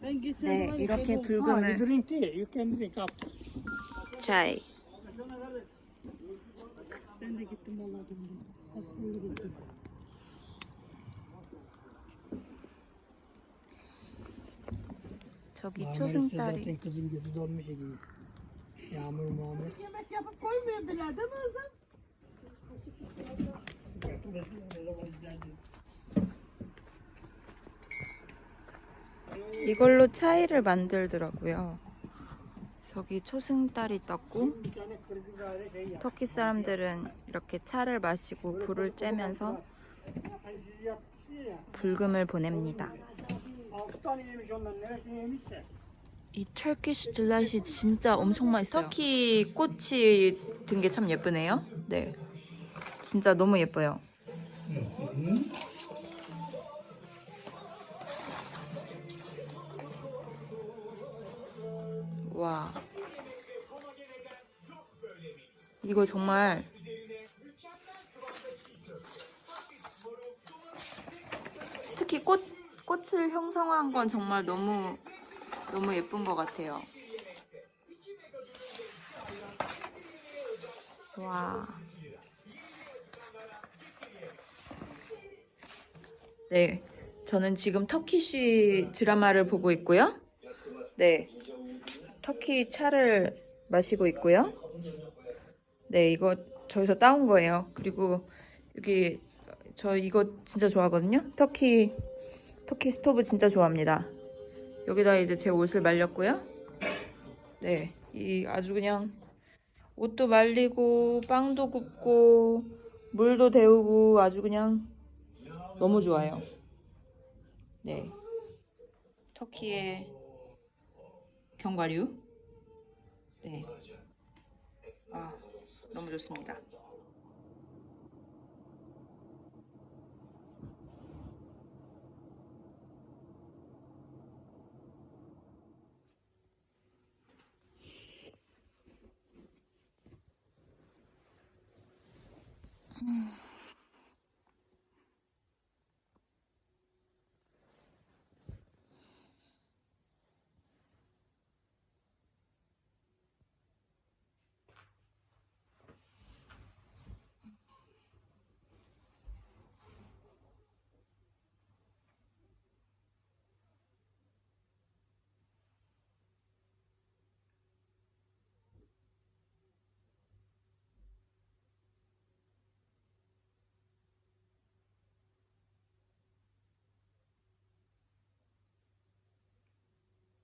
네, 이렇게 Ah, you 불금을 drink tea. You can drink after. 차이. Ben de gittim vallahi döndüm. Hastaneye gittim. 저기 Marmaris'te 초승달이 Zaten kızım gibi donmuş gibi. Yağmur mağmur. Yemek yapıp koymuyordular değil mi Özlem? Ne zaman izlendin? 이걸로 차이를 만들더라고요. 저기 초승달이 떴고. 터키 사람들은 이렇게 차를 마시고 불을 쬐면서. 불금을 보냅니다. 이 터키시 딜라이시 진짜 엄청 맛있어요. 터키 꽃이 든 게 참 예쁘네요. 네. 진짜 너무 예뻐요. 와. 이거 정말 특히 꽃 꽃을 형성한 건 정말 너무 너무 예쁜 것 같아요. 와. 네. 저는 지금 터키시 드라마를 보고 있고요. 네. 터키 차를 마시고 있고요. 네, 이거 저기서 따온 거예요. 그리고 여기 저 이거 진짜 좋아하거든요. 터키 터키 스토브 진짜 좋아합니다. 여기다 이제 제 옷을 말렸고요. 네, 이 아주 그냥 옷도 말리고 빵도 굽고 물도 데우고 아주 그냥 너무 좋아요. 네, 터키의 견과류. 네, 아 너무 좋습니다.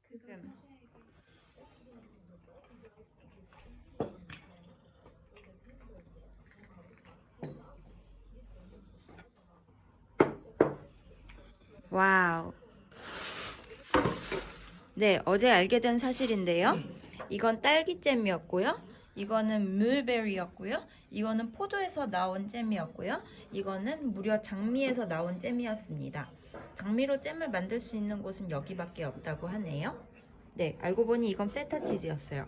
지금 와우. 네, 어제 알게 된 사실인데요. 이건 딸기잼이었고요. 이거는 물베리였고요. 이거는 포도에서 나온 잼이었고요. 이거는 무려 장미에서 나온 잼이었습니다. 장미로 잼을 만들 수 있는 곳은 여기밖에 없다고 하네요. 네, 알고 보니 이건 페타 치즈였어요.